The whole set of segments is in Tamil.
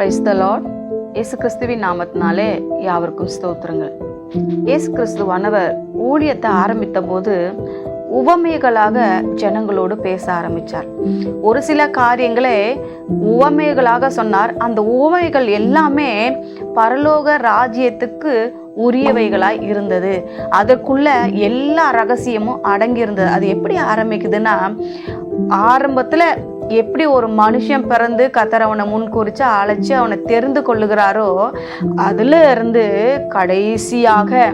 பிரைஸ் த லார்ட் இயேசு கிறிஸ்துவின் நாமத்தினாலே யாவருக்கும் ஸ்தோத்திரங்கள். இயேசு கிறிஸ்துவானவர் ஊழியத்தை ஆரம்பித்த போது உவமைகளாக ஜனங்களோடு பேச ஆரம்பித்தார் ஒரு சில காரியங்களை உவமைகளாக சொன்னார். அந்த உவமைகள் எல்லாமே பரலோக ராஜ்யத்துக்கு உரியவைகளாய் இருந்தது. அதற்குள்ள எல்லா ரகசியமும் அடங்கியிருந்தது. அது எப்படி ஆரம்பிக்குதுன்னா ஆரம்பத்தில் எப்படி ஒரு மனுஷன் பிறந்து கத்தர் அவனை முன் அழைச்சி அவனை தெரிந்து கொள்ளுகிறாரோ அதுல இருந்து கடைசியாக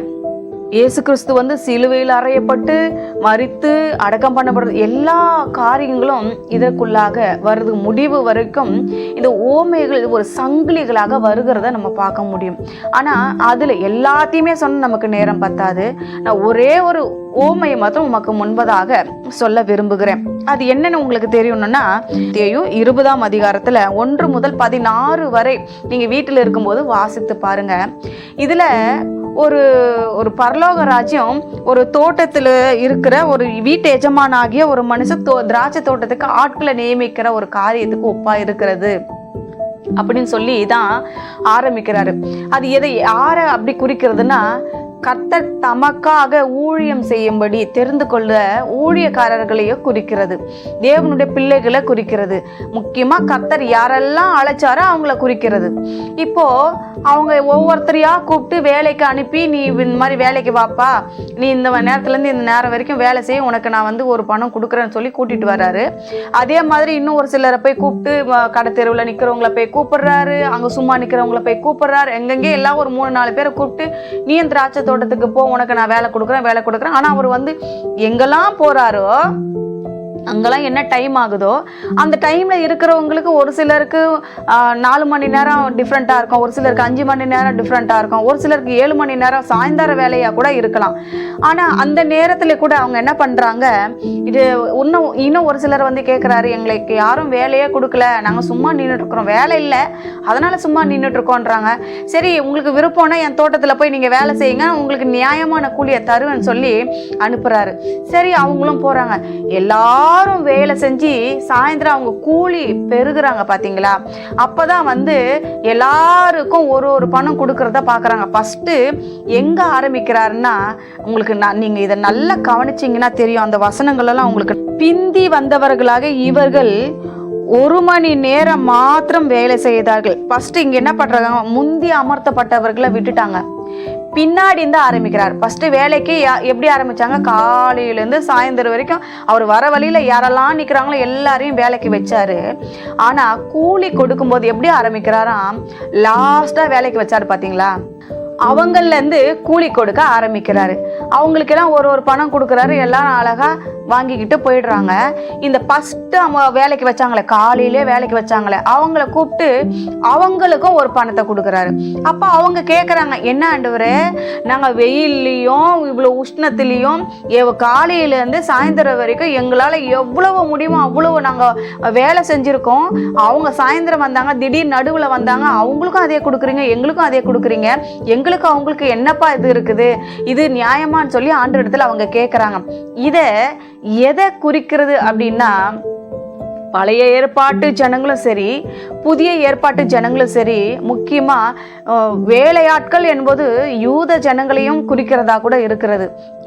இயேசு கிறிஸ்து வந்து சிலுவையில் அறையப்பட்டு மறித்து அடக்கம் பண்ணப்படுறது எல்லா காரியங்களும் இதற்குள்ளாக வருது முடிவு வரைக்கும் இந்த ஓமைகள் ஒரு சங்கிலிகளாக வருகிறத நம்ம பார்க்க முடியும். ஆனால் அதில் எல்லாத்தையுமே சொன்ன நமக்கு நேரம் பத்தாது. நான் ஒரே ஒரு ஓமையை மாத்திரம் உமக்கு முன்பதாக சொல்ல விரும்புகிறேன். அது என்னன்னு உங்களுக்கு தெரியணும்னா தேயும் இருபதாம் அதிகாரத்தில் ஒன்று முதல் பதினாறு வரை நீங்கள் வீட்டில் இருக்கும்போது வாசித்து பாருங்க. இதில் ஒரு ஒரு பரலோக ராஜ்யம் ஒரு தோட்டத்தில் இருக்கிற ஒரு வீட்டு எஜமானாகிய ஒரு மனுஷன் தோ திராட்சை தோட்டத்துக்கு ஆட்களை நியமிக்கிற ஒரு காரியத்துக்கு ஒப்பா இருக்கிறது. அப்படின்னு சொல்லி தான் ஆரம்பிக்கிறாரு. அது எதை யாரை அப்படி குறிக்கிறதுனா கர்த்தர் தமக்காக ஊழியம் செய்யும்படி தெரிந்து கொள்ள ஊழியக்காரர்களையும் குறிக்கிறது. தேவனுடைய பிள்ளைகளை குறிக்கிறது. முக்கியமாக கர்த்தர் யாரெல்லாம் அழைச்சாரோ அவங்கள குறிக்கிறது. இப்போ அவங்க ஒவ்வொருத்தரையா கூப்பிட்டு வேலைக்கு அனுப்பி நீ இந்த மாதிரி வேலைக்கு வாப்பா. நீ இந்த நேரத்துலேருந்து இந்த நேரம் வரைக்கும் வேலை செய்ய உனக்கு நான் வந்து ஒரு பணம் கொடுக்குறேன்னு சொல்லி கூட்டிகிட்டு வர்றாரு அதே மாதிரி இன்னும் ஒரு சிலரை போய் கூப்பிட்டு கடை தெருவில் நிற்கிறவங்கள போய் கூப்பிடுறாரு. அங்கே சும்மா நிற்கிறவங்கள போய் கூப்பிடுறாரு. எங்கெங்கே எல்லாம் ஒரு மூணு நாலு பேரை கூப்பிட்டு நீ இந்த திராட்சை தோட்டத்துக்கு போ உனக்கு நான் வேலை கொடுக்குறேன் வேலை கொடுக்குறேன். ஆனால் அவர் வந்து எங்கெல்லாம் போறாரோ அங்கெல்லாம் என்ன டைம் ஆகுதோ அந்த டைமில் இருக்கிறவங்களுக்கு ஒரு சிலருக்கு நாலு மணி நேரம் டிஃப்ரெண்ட்டாக இருக்கும். ஒரு சிலருக்கு அஞ்சு மணி நேரம் டிஃப்ரெண்ட்டாக இருக்கும். ஒரு சிலருக்கு ஏழு மணி நேரம் சாயந்தர வேலையாக கூட இருக்கலாம். ஆனால் அந்த நேரத்தில் கூட அவங்க என்ன பண்ணுறாங்க இது இன்னும் இன்னும் ஒரு சிலர் வந்து கேட்குறாரு எங்களுக்கு யாரும் வேலையே கொடுக்கல. நாங்கள் சும்மா நின்றுட்டுருக்குறோம் வேலை இல்லை. அதனால் சும்மா நின்றுட்டுருக்கோன்றாங்க சரி உங்களுக்கு விருப்பம்னா என் தோட்டத்தில் போய் நீங்கள் வேலை செய்யுங்க. உங்களுக்கு நியாயமான கூலியை தருவேன்னு சொல்லி அனுப்புகிறாரு சரி அவங்களும் போகிறாங்க எல்லா எல்லாரும் வேலை செஞ்சு சாயந்தரம் அவங்க கூலி பெருகிறாங்க பார்த்தீங்களா அப்போ தான் வந்து எல்லாருக்கும் ஒரு ஒரு பணம் கொடுக்குறத பார்க்குறாங்க ஃபஸ்ட்டு எங்கே ஆரம்பிக்கிறாருன்னா உங்களுக்கு நான் நீங்கள் இதை நல்லா கவனிச்சிங்கன்னா தெரியும். அந்த வசனங்களெல்லாம் உங்களுக்கு பிந்தி வந்தவர்களாக இவர்கள் ஒரு மணி நேரம் மாத்திரம் வேலை செய்தார்கள். ஃபஸ்ட்டு இங்கே என்ன பண்ணுறாங்க முந்தி அமர்த்தப்பட்டவர்களை விட்டுட்டாங்க. பின்னாடி இருந்து ஆரம்பிக்கிறார். ஃபஸ்ட்டு வேலைக்கு யா- எப்படி ஆரம்பிச்சாங்க? காலையிலேருந்து சாயந்தரம் வரைக்கும் அவர் வர வழியில் யாரெல்லாம் நிற்கிறாங்களோ எல்லாரையும் வேலைக்கு வச்சார். ஆனால் கூலி கொடுக்கும்போது எப்படி ஆரம்பிக்கிறாராம் லாஸ்ட்டாக வேலைக்கு வச்சார் பார்த்தீங்களா அவங்கள்லேருந்து கூலி கொடுக்க ஆரம்பிக்கிறாரு. அவங்களுக்கெல்லாம் ஒரு ஒரு பணம் கொடுக்குறாரு. எல்லாரும் அழகாக வாங்கிக்கிட்டு போயிடுறாங்க. இந்த ஃபஸ்ட்டு அவங்க வேலைக்கு வச்சாங்களே காலையிலே வேலைக்கு வச்சாங்களே அவங்கள கூப்பிட்டு அவங்களுக்கும் ஒரு பணத்தை கொடுக்குறாரு. அப்போ அவங்க கேட்குறாங்க என்ன ஆண்டவரே நாங்கள் வெயில்லையும் இவ்வளோ உஷ்ணத்துலேயும் எவ் காலையிலேருந்து சாயந்தரம் வரைக்கும் எங்களால் எவ்வளவு முடியுமோ அவ்வளவு நாங்கள் வேலை செஞ்சுருக்கோம். அவங்க சாயந்தரம் வந்தாங்க திடீர் நடுவில் வந்தாங்க அவங்களுக்கும் அதே கொடுக்குறீங்க எங்களுக்கும் அதே கொடுக்குறீங்க. எங்களுக்கு அவங்களுக்கு என்னப்பா இது இருக்குது? இது நியாயமான்னு சொல்லி ஆண்டு இடத்துல அவங்க கேட்குறாங்க இதை எதை குறிக்கிறது அப்படின்னா பழைய ஏற்பாட்டு ஜனங்களும் சரி புதிய ஏற்பாட்டு ஜனங்களும் சரி முக்கியமாக வேலையாட்கள் என்பது யூத ஜனங்களையும் குறிக்கிறதா கூட இருக்கிறது.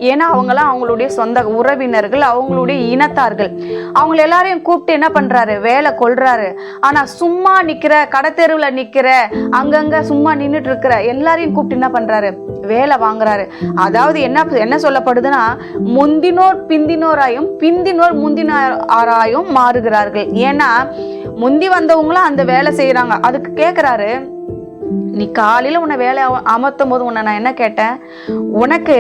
ஏன்னா அவங்களாம் அவங்களுடைய சொந்த உறவினர்கள் அவங்களுடைய இனத்தார்கள். அவங்கள எல்லாரையும் கூப்பிட்டு என்ன பண்ணுறாரு வேலை கொள்றாரு. ஆனால் சும்மா நிற்கிற கடத்தெருவில் நிற்கிற அங்கங்கே சும்மா நின்றுட்டு இருக்கிற எல்லாரையும் கூப்பிட்டு என்ன பண்ணுறாரு வேலை வாங்குறாரு. அதாவது என்ன என்ன சொல்லப்படுதுன்னா முந்தினோர் பிந்தினோராயும் பிந்தினோர் முந்தினோராயும் மாறுகிறார்கள். ஏன்னா முந்தி வந்தவங்களும் அந்த வேலை செய்கிறாங்க அதுக்கு கேட்குறாரு நீ காலையில் உன்னை வேலை அமர்த்தும் போது உன்னை நான் என்ன கேட்டேன்? உனக்கு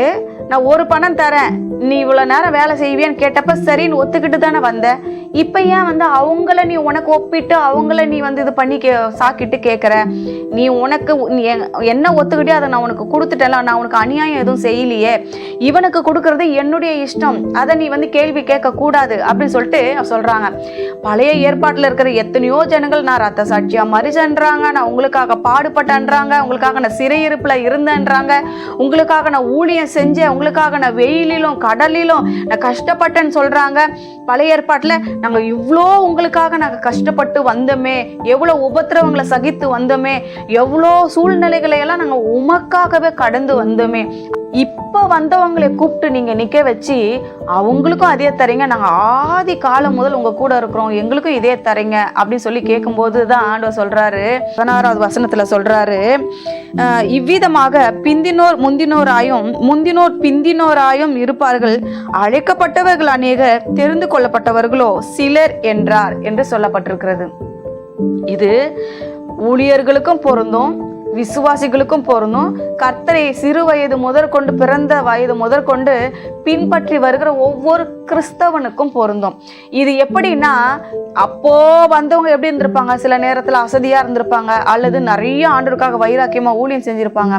நான் ஒரு பணம் தரேன். நீ இவ்வளோ நேரம் வேலை செய்வியான்னு கேட்டப்ப சரின்னு ஒத்துக்கிட்டு தானே வந்த. இப்போ ஏன் வந்து அவங்கள நீ உனக்கு ஒப்பிட்டு அவங்கள நீ வந்து இது பண்ணி கே சாக்கிட்டு கேட்குற நீ உனக்கு நீ என்ன ஒத்துக்கிட்டே அதை நான் உனக்கு கொடுத்துட்டேன்ல நான் உனக்கு அநியாயம் எதுவும் செய்யலையே. இவனுக்கு கொடுக்கறது என்னுடைய இஷ்டம். அதை நீ வந்து கேள்வி கேட்கக்கூடாது அப்படின்னு சொல்லிட்டு சொல்கிறாங்க பழைய ஏற்பாட்டில் இருக்கிற எத்தனையோ ஜனங்கள் நான் ரத்த சாட்சியாக மறிச்சன்றாங்க நான் உங்களுக்காக பாடுபட்டேன்றாங்க உங்களுக்காக நான் சிறையிருப்பில் இருந்தேன்றாங்க உங்களுக்காக நான் ஊழியம் செஞ்சேன் உங்களுக்காக நான் வெயிலிலும் கடலிலும் நான் கஷ்டப்பட்டேன்னு சொல்கிறாங்க பழைய ஏற்பாட்டில் நாங்கள் இவ்வளோ உங்களுக்காக நாங்கள் கஷ்டப்பட்டு வந்தோமே எவ்வளோ உபத்திரவங்களை சகித்து வந்தோமே எவ்வளோ சூழ்நிலைகளை எல்லாம் நாங்கள் உமக்காகவே கடந்து வந்தோமே. இப்போ வந்தவங்களை கூப்பிட்டு நீங்கள் நிற்க வச்சு அவங்களுக்கும் அதே தரீங்க. நாங்கள் ஆதி காலம் முதல் உங்கள் கூட இருக்கிறோம். எங்களுக்கும் இதே தரீங்க அப்படின்னு சொல்லி கேட்கும்போது தான் ஆண்டவர் சொல்கிறாரு பதினாறாவது வசனத்தில் சொல்கிறாரு இவ்விதமாக பிந்தினோர் முந்தினோராயும் முந்தினோர் பிந்தினோராயும் இருப்பார்கள். அழைக்கப்பட்டவர்கள் அநேகர் தெரிந்து கொள்ளப்பட்டவர்களோ சிலர் என்றார் என்று சொல்லப்பட்டிருக்கிறது. இது ஊழியர்களுக்கும் பொருந்தும் விசுவாசிகளுக்கும் பொருந்தும். கர்த்தரை சிறு வயது முதற்கொண்டு பிறந்த வயது முதற்கொண்டு பின்பற்றி வருகிற ஒவ்வொரு கிறிஸ்தவனுக்கும் பொருந்தும். இது எப்படின்னா அப்போ வந்தவங்க எப்படி இருந்திருப்பாங்க? சில நேரத்தில் அசதியாக இருந்திருப்பாங்க. அல்லது நிறைய ஆண்டுக்காக வைராக்கியமாக ஊழியம் செஞ்சுருப்பாங்க.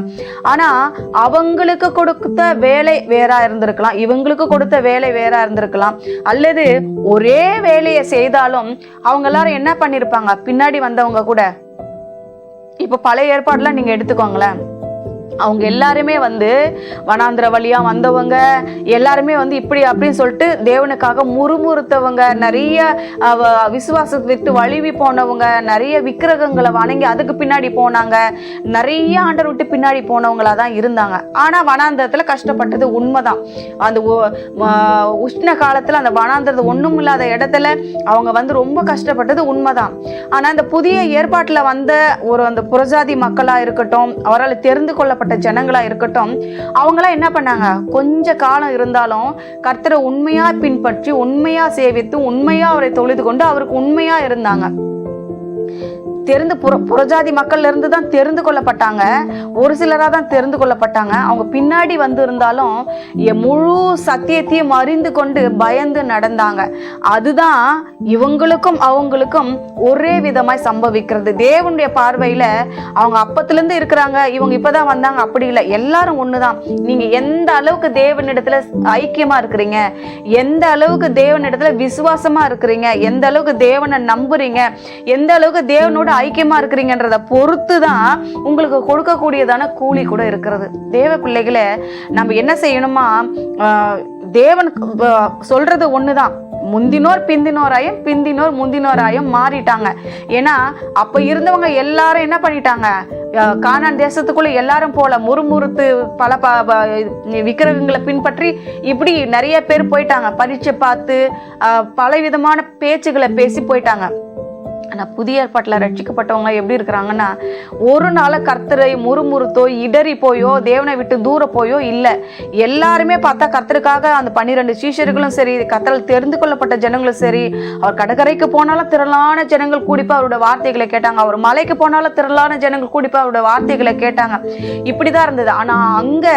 ஆனால் அவங்களுக்கு கொடுத்த வேலை வேறா இருந்திருக்கலாம். இவங்களுக்கு கொடுத்த வேலை வேறா இருந்திருக்கலாம். அல்லது ஒரே வேலையை செய்தாலும் அவங்க எல்லாரும் என்ன பண்ணியிருப்பாங்க பின்னாடி வந்தவங்க கூட இப்போ பழைய ஏற்பாடுலாம் நீங்க எடுத்துக்கோங்களேன். அவங்க எல்லாருமே வந்து வனாந்திர வழியாக வந்தவங்க எல்லாருமே வந்து இப்படி அப்படின்னு சொல்லிட்டு தேவனுக்காக முறுமுறுத்தவங்க நிறைய விசுவாசத்தை விட்டு வழுவி போனவங்க நிறைய விக்கிரகங்களை வணங்கி அதுக்கு பின்னாடி போனாங்க. நிறைய ஆண்டர் விட்டு பின்னாடி போனவங்களா தான் இருந்தாங்க. ஆனால் வனாந்திரத்தில் கஷ்டப்பட்டது உண்மைதான். அந்த உஷ்ண காலத்தில் அந்த வனாந்திரத்தை ஒன்றும் இல்லாத இடத்துல அவங்க வந்து ரொம்ப கஷ்டப்பட்டது உண்மைதான். ஆனால் அந்த புதிய ஏற்பாட்டில் வந்த ஒரு அந்த புறஜாதி மக்களாக இருக்கட்டும் அவரால் தெரிந்து கொள்ள கொள்ளப்பட்ட ஜனங்களா இருக்கட்டும் அவங்களாம் என்ன பண்ணாங்க? கொஞ்ச காலம் இருந்தாலும் கர்த்தரை உண்மையா பின்பற்றி உண்மையா சேவித்து உண்மையா அவரை தொழுது கொண்டு அவருக்கு உண்மையா இருந்தாங்க. தெரிந்து புற புறஜாதி மக்கள்ல இருந்து தான் தெரிந்து கொள்ளப்பட்டாங்க. ஒரு சிலராக தான் தெரிந்து கொள்ளப்பட்டாங்க. அவங்க பின்னாடி வந்து இருந்தாலும் முழு சத்தியத்தையும் அறிந்து கொண்டு பயந்து நடந்தாங்க. அதுதான் இவங்களுக்கும் அவங்களுக்கும் ஒரே விதமாய் சம்பவிக்கிறது. தேவனுடைய பார்வையில அவங்க அப்பத்திலிருந்து இருக்கிறாங்க. இவங்க இப்பதான் வந்தாங்க. அப்படி இல்லை. எல்லாரும் ஒண்ணுதான். நீங்க எந்த அளவுக்கு தேவனிடத்துல ஐக்கியமா இருக்கிறீங்க? எந்த அளவுக்கு தேவனிடத்துல விசுவாசமா இருக்கிறீங்க? எந்த அளவுக்கு தேவனை நம்புறீங்க? எந்த அளவுக்கு தேவனோட ஐக்கியமா இருக்கிறீங்கன்றத பொறுத்து தான் உங்களுக்கு கொடுக்கக்கூடியதான கூலி கூட இருக்கிறது. தேவ பிள்ளைகளை நம்ம என்ன செய்யணுமா? ஆஹ், தேவன் சொல்றது ஒண்ணுதான். முந்தினோர் பிந்தினோராயும் பிந்தினோர் முந்தினோராயும் மாறிட்டாங்க. ஏன்னா அப்ப இருந்தவங்க எல்லாரும் என்ன பண்ணிட்டாங்க? கானான் தேசத்துக்குள்ள எல்லாரும் போல முறுமுறுத்து பல ப ப- விக்கிரகங்களை பின்பற்றி இப்படி நிறைய பேர் போயிட்டாங்க. பரீட்சை பார்த்து பல விதமான பேச்சுகளை பேசி போயிட்டாங்க. ஆனால் புதிய ஏற்பாட்டில் ரட்சிக்கப்பட்டவங்க எப்படி இருக்கிறாங்கன்னா ஒரு நாள் கர்த்தரை முறுமுறுத்தோ இடறி போயோ தேவனை விட்டு தூர போயோ இல்லை. எல்லாருமே பார்த்தா கர்த்தருக்காக அந்த பன்னிரெண்டு சீஷர்களும் சரி கர்த்தரால் தெரிந்து கொள்ளப்பட்ட ஜனங்களும் சரி அவர் கடற்கரைக்கு போனாலும் திரளான ஜனங்கள் கூடிப்பா அவருடைய வார்த்தைகளை கேட்டாங்க. அவர் மலைக்கு போனாலும் திரளான ஜனங்கள் கூடிப்பா அவருடைய வார்த்தைகளை கேட்டாங்க. இப்படி தான் இருந்தது. ஆனால் அங்கே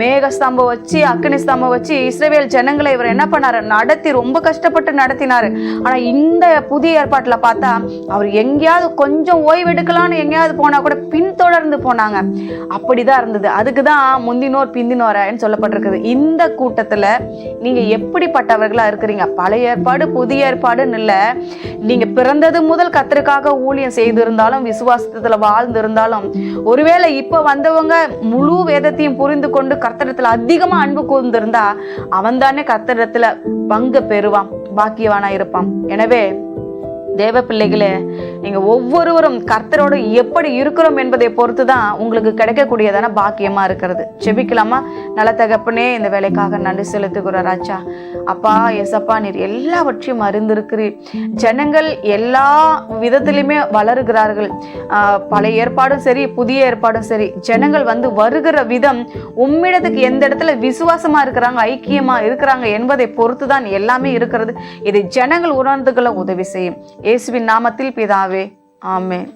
மேக ஸ்தம்பம் வச்சு அக்னி ஸ்தம்பம் வச்சு இஸ்ரேவேல் ஜனங்களை இவர் என்ன பண்ணார்? நடத்தி ரொம்ப கஷ்டப்பட்டு நடத்தினார். ஆனால் இந்த புதிய ஏற்பாட்டில் பார்த்தா அவர் எங்கேயாவது கொஞ்சம் ஓய்வு எடுக்கலாம்னு எங்கேயாவது போனால் கூட பின்தொடர்ந்து போனாங்க. அப்படி தான் இருந்தது. அதுக்கு தான் முந்தினோர் பிந்தினோரன்னு சொல்லப்பட்டிருக்குது. இந்த கூட்டத்தில் நீங்கள் எப்படிப்பட்டவர்களாக இருக்கிறீங்க? பழைய ஏற்பாடு புதிய ஏற்பாடுன்னு இல்லை. நீங்கள் பிறந்தது முதல் கத்தருக்காக ஊழியம் செய்திருந்தாலும் விசுவாசத்தில் வாழ்ந்திருந்தாலும் ஒருவேளை இப்போ வந்தவங்க முழு வேதத்தையும் புரிந்து கொண்டு கர்த்தரத்துல அதிகமாக அன்பு கூர்ந்திருந்தா அவன் தானே கர்த்தரத்துல பங்கு பெறுவான் பாக்கியவானா இருப்பான். எனவே தேவ பிள்ளைகளே நீங்கள் ஒவ்வொருவரும் கர்த்தரோடு எப்படி இருக்கிறோம் என்பதை பொறுத்து தான் உங்களுக்கு கிடைக்கக்கூடியதான பாக்கியமாக இருக்கிறது. செபிக்கலாமா? நல்ல தகப்பனே இந்த வேலைக்காக நன்றி செலுத்துகிறார் ராஜா. அப்பா எசப்பா நீர் எல்லாவற்றையும் அறிந்திருக்கிறீர். ஜனங்கள் எல்லா விதத்திலுமே வளருகிறார்கள். பழைய ஏற்பாடும் சரி புதிய ஏற்பாடும் சரி. ஜனங்கள் வந்து வருகிற விதம் உம்மிடத்துக்கு எந்த இடத்துல விசுவாசமா இருக்கிறாங்க ஐக்கியமா இருக்கிறாங்க என்பதை பொறுத்து தான் எல்லாமே இருக்கிறது. இதை ஜனங்கள் உணர்ந்துகளை உதவி செய்யும். இயேசுவின் நாமத்தில் பிதாவே കർത്താവെ ആമേൻ